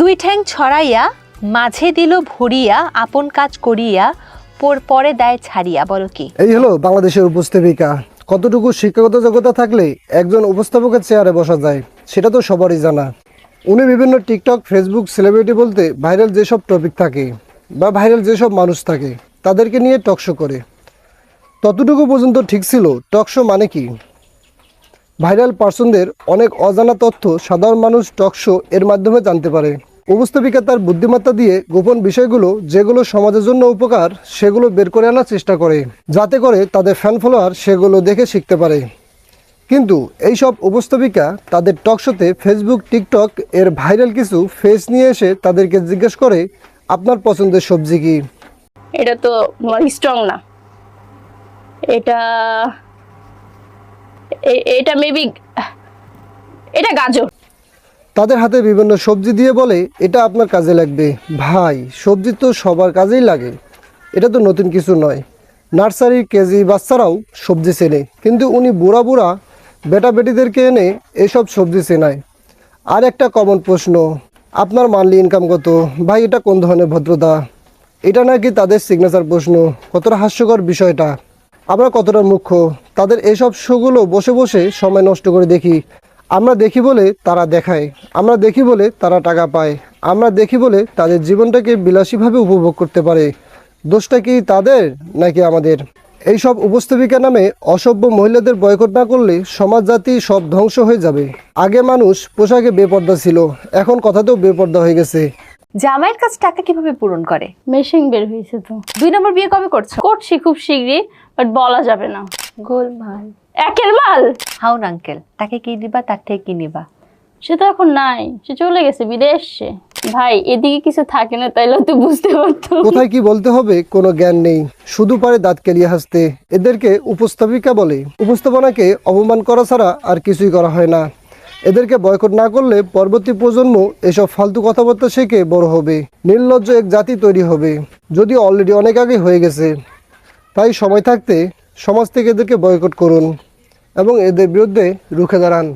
দুই ঠ্যাং ছড়াইয়া, মাঝে দিল ভরিয়া, আপন কাজ করিয়া, পর পরে দেয় ছাড়িয়া, বলো কি? এই হলো বাংলাদেশের উপস্থাপিকা। কতটুকু শিক্ষাগত যোগ্যতা থাকলে একজন উপস্থাপকের চেয়ারে বসা যায়, সেটা তো সবারই জানা। উনি বিভিন্ন টিকটক, ফেসবুক, সেলিব্রিটি বলতে ভাইরাল যেসব টপিক থাকে বা ভাইরাল যেসব মানুষ থাকে, তাদেরকে নিয়ে টকশো করে। ততটুকু পর্যন্ত ঠিক ছিল টকশো মানে কি? ভাইরাল পার্সনদের অনেক অজানা তথ্য সাধারণ মানুষ টকশো এর মাধ্যমে জানতে পারে। উপস্থাপিকা তার বুদ্ধিমত্তা দিয়ে গোপন বিষয়গুলো, যেগুলো সমাজের জন্য উপকার, সেগুলো বের করে আনার চেষ্টা করে, যাতে করে তাদের ফ্যান ফলোয়ার সেগুলো দেখে শিখতে পারে। কিন্তু এই সব উপস্থাপিকা তাদের টকশোতে ফেসবুক টিকটক এর ভাইরাল কিছু ফেস নিয়ে এসে তাদেরকে জিজ্ঞেস করে, আপনার পছন্দের সবজি কি? এটা তো স্ট্রং না। এটা এটা মেবি এটা গাজর। তাদের হাতে বিভিন্ন সবজি দিয়ে বলে, এটা আপনার কাজে লাগবে। ভাই, সবজি তো সবার কাজেই লাগে। এটা তো নতুন কিছু নয়। নার্সারির কেজি, বাচ্চারাও সবজি চেনে। কিন্তু উনি বুড়া বুড়া, বেটা বেটিদেরকে এনে এসব সবজি চেনায়। আর একটা কমন প্রশ্ন, আপনার মান্থলি ইনকাম কত? ভাই, এটা কোন ধরনের ভদ্রতা? এটা নাকি তাদের সিগনেচার প্রশ্ন। কতটা হাস্যকর বিষয়টা। আমরা কতটা মুখ্য তাদের এইসব শোগুলো বসে বসে সময় নষ্ট করে দেখি। আমরা দেখি বলে তারা দেখায়। আমরা দেখি বলে তারা টাকা পায়। আমরা দেখি বলে তাদের জীবনটাকে বিলাসীভাবে উপভোগ করতে পারে। দোষটা কি তাদের নাকি আমাদের? এইসব উপস্থাপিকা নামে অসভ্য মহিলাদের বয়কট না করলে সমাজ জাতি সব ধ্বংস হয়ে যাবে। আগে মানুষ পোশাকে বেপর্দা ছিল, এখন কথাতেও বেপর্দা হয়ে গেছে। জামাইয়ের কাছে টাকা কীভাবে পূরণ করে? মেশিন বের হয়েছে তো। দুই নম্বর বিয়ে কবে করছ? করছি খুব শীঘ্রই বাট বলা যাবে না। গোলমাল একের মাল? হাউন আঙ্কেল তাকে কি দিবা তার থেকে কি নিবা? সে তো এখন নাই সে চলে গেছে বিদেশে ভাই এদিকে কিছু থাকে না তাইলে তুই বুঝতে পারতো। কোথায় কি বলতে হবে কোনো জ্ঞান নেই। শুধু পারে দাঁত কেলিয়ে হাসতে। এদেরকে উপস্থাপিকা বলে। উপস্থাপনাকে অপমান করা ছাড়া আর কিছুই করা হয় না। এদেরকে বয়কট না করলে পরবর্তী প্রজন্ম এসব ফালতু কথাবার্তা শিখে বড় হবে। নির্লজ্জ এক জাতি তৈরি হবে। যদিও অলরেডি অনেক আগে হয়ে গেছে। তাই সময় থাকতে সমাজ থেকে এদেরকে বয়কট করুন এবং এদের বিরুদ্ধে রুখে দাঁড়ান।